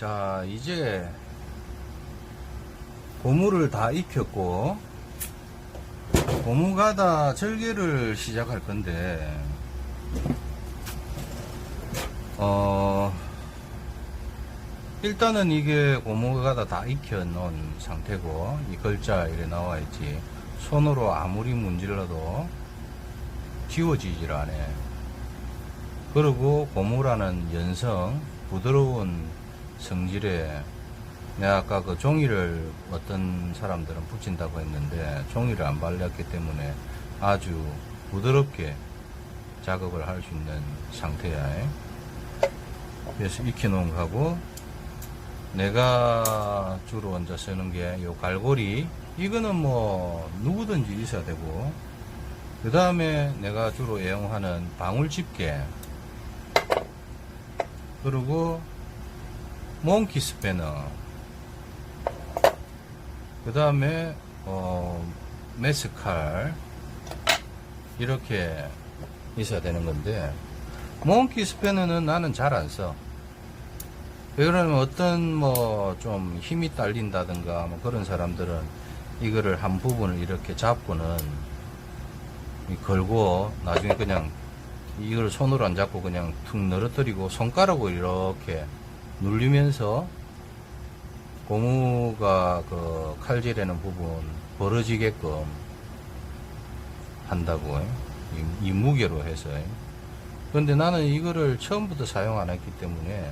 자, 이제 고무를 다 익혔고 고무가다 절개를 시작할 건데 어 일단은 이게 고무가다 다 익혀 놓은 상태고 이 글자 이래 나와 있지. 손으로 아무리 문질러도 지워지질 않아 그리고 고무라는 연성 부드러운 성질에 내가 아까 그 종이를 어떤 사람들은 붙인다고 했는데 종이를 안 발랐기 때문에 아주 부드럽게 작업을 할 수 있는 상태야. 그래서 익혀놓은 거하고 내가 주로 먼저 쓰는 게 요 갈고리 이거는 뭐 누구든지 있어야 되고 그 다음에 내가 주로 애용하는 방울 집게 그리고 몽키 스패너 그 다음에 어, 메스칼 이렇게 있어야 되는 건데 몽키 스패너는 나는 잘 안 써. 왜 그러냐면 어떤 뭐 좀 힘이 딸린다든가 뭐 그런 사람들은 이거를 한 부분을 이렇게 잡고는 이 걸고 나중에 그냥 이걸 손으로 안 잡고 그냥 툭 늘어뜨리고 손가락으로 이렇게 눌리면서 고무가 그 칼질하는 부분 벌어지게끔 한다고 이, 이 무게로 해서 그런데 나는 이거를 처음부터 사용 안 했기 때문에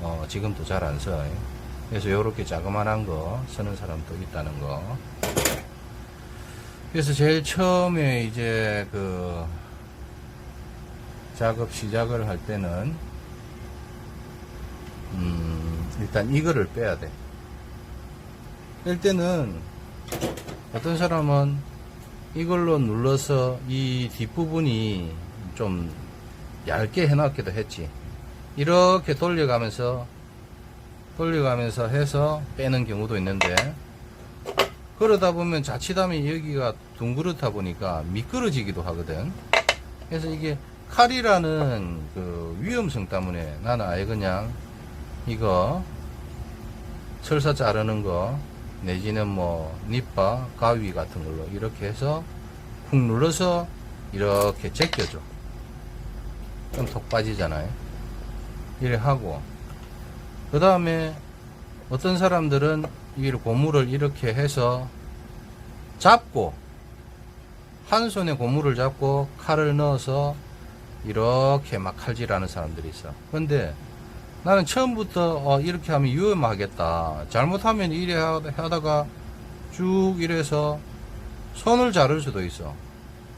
어, 지금도 잘 안 써. 그래서 이렇게 자그만한 거 쓰는 사람도 있다는 거. 그래서 제일 처음에 이제 그 작업 시작을 할 때는 음, 일단 이거를 빼야 돼. 뺄 때는 어떤 사람은 이걸로 눌러서 이 뒷부분이 좀 얇게 해놨기도 했지. 이렇게 돌려가면서 돌려가면서 해서 빼는 경우도 있는데 그러다 보면 자칫하면 여기가 둥그렇다 보니까 미끄러지기도 하거든. 그래서 이게 칼이라는 그 위험성 때문에 나는 아예 그냥 이거 철사 자르는 거 내지는 뭐 닙바 가위 같은 걸로 이렇게 해서 쿵 눌러서 이렇게 제껴줘. 그럼 톡 빠지잖아요. 이래 하고 그 다음에 어떤 사람들은 이 고무를 이렇게 해서 잡고 한 손에 고무를 잡고 칼을 넣어서 이렇게 막 칼질하는 사람들이 있어. 근데 나는 처음부터 어, 이렇게 하면 위험하겠다. 잘못하면 이래 하- 하다가 쭉 이래서 손을 자를 수도 있어.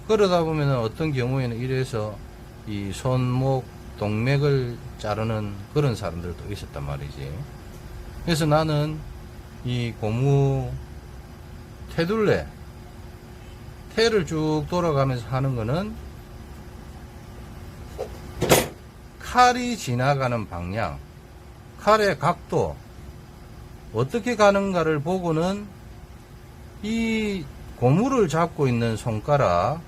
그러다 보면 어떤 경우에는 이래서 이 손목 동맥을 자르는 그런 사람들도 있었단 말이지. 그래서 나는 이 고무 테둘레 테를 쭉 돌아가면서 하는 거는 칼이 지나가는 방향, 칼의 각도, 어떻게 가는가를 보고는 이 고무를 잡고 있는 손가락,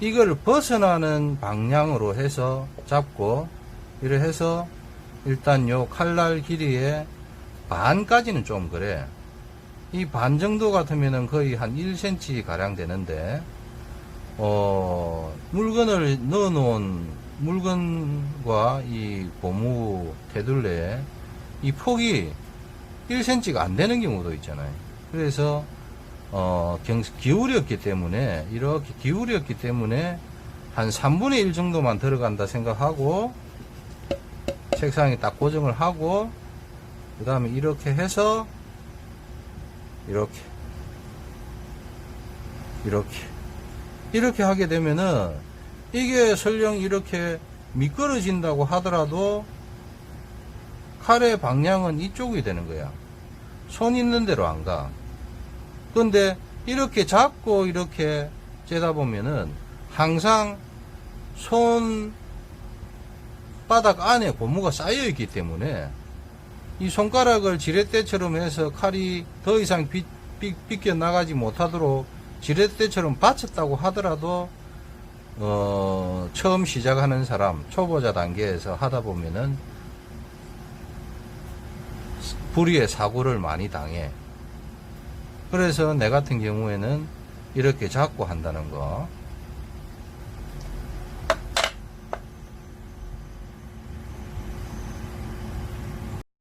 이걸 벗어나는 방향으로 해서 잡고, 이래 해서 일단 요 칼날 길이의 반까지는 좀 그래. 이 반 정도 같으면은 거의 한 1cm 가량 되는데, 어, 물건을 넣어 놓은 물건과 이 고무 테둘레 이 폭이 1cm가 안 되는 경우도 있잖아요. 그래서 어, 경, 기울였기 때문에 이렇게 기울였기 때문에 한 3분의 1 정도만 들어간다 생각하고 책상에 딱 고정을 하고 그 다음에 이렇게 해서 이렇게 이렇게 이렇게 하게 되면은 이게 설령 이렇게 미끄러진다고 하더라도 칼의 방향은 이쪽이 되는 거야. 손 있는 대로 안 가. 근데 이렇게 잡고 이렇게 재다 보면은 항상 손 바닥 안에 고무가 쌓여 있기 때문에 이 손가락을 지렛대처럼 해서 칼이 더 이상 빗, 빗, 빗겨 나가지 못하도록 지렛대처럼 받쳤다고 하더라도 어, 처음 시작하는 사람 초보자 단계에서 하다 보면은 불의의 사고를 많이 당해. 그래서 내 같은 경우에는 이렇게 잡고 한다는 거